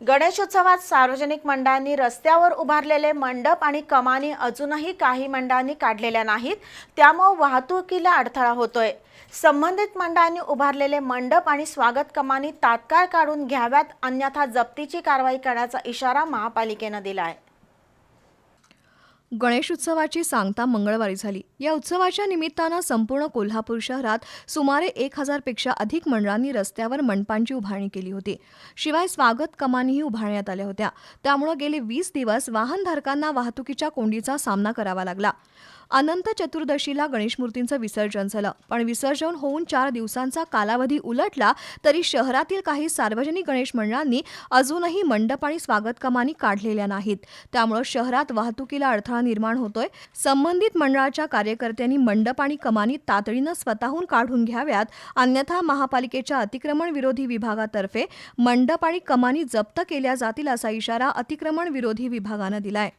गणेशोत्सवात सार्वजनिक मंडळांनी रस्त्यावर उभारलेले मंडप आणि कमानी अजूनही काही मंडळांनी काढलेल्या नाहीत. त्यामुळे वाहतुकीला अडथळा होतोय. संबंधित मंडळांनी उभारलेले मंडप आणि स्वागत कमानी तात्काळ काढून घ्याव्यात अन्यथा जप्तीची कारवाई करण्याचा इशारा महापालिकेनं दिला आहे गणेशोत्सवाची सांगता मंगळवारी झाली. या उत्सवाच्या निमित्तानं संपूर्ण कोल्हापूर शहरात सुमारे एक हजारपेक्षा अधिक मंडळांनी रस्त्यावर मंडपांची उभारणी केली होती. शिवाय स्वागत कमानीही उभारण्यात आल्या होत्या. त्यामुळे गेले वीस दिवस वाहनधारकांना वाहतुकीच्या कोंडीचा सामना करावा लागला. अनंत चतुर्दशीला गणेशमूर्तींचं विसर्जन झालं. पण विसर्जन होऊन चार दिवसांचा कालावधी उलटला तरी शहरातील काही सार्वजनिक गणेश मंडळांनी अजूनही मंडप आणि स्वागत कमानी काढलेल्या नाहीत. त्यामुळे शहरात वाहतुकीला अडथळा निर्माण होतोय. संबंधित मंडळाच्या कार्यकर्त्यांनी मंडप आणि कमानी तातडीनं स्वतःहून काढून घ्याव्यात. अन्यथा महापालिकेच्या अतिक्रमण विरोधी विभागातर्फे मंडप आणि कमानी जप्त केल्या जातील असा इशारा अतिक्रमण विरोधी विभागानं दिलाय.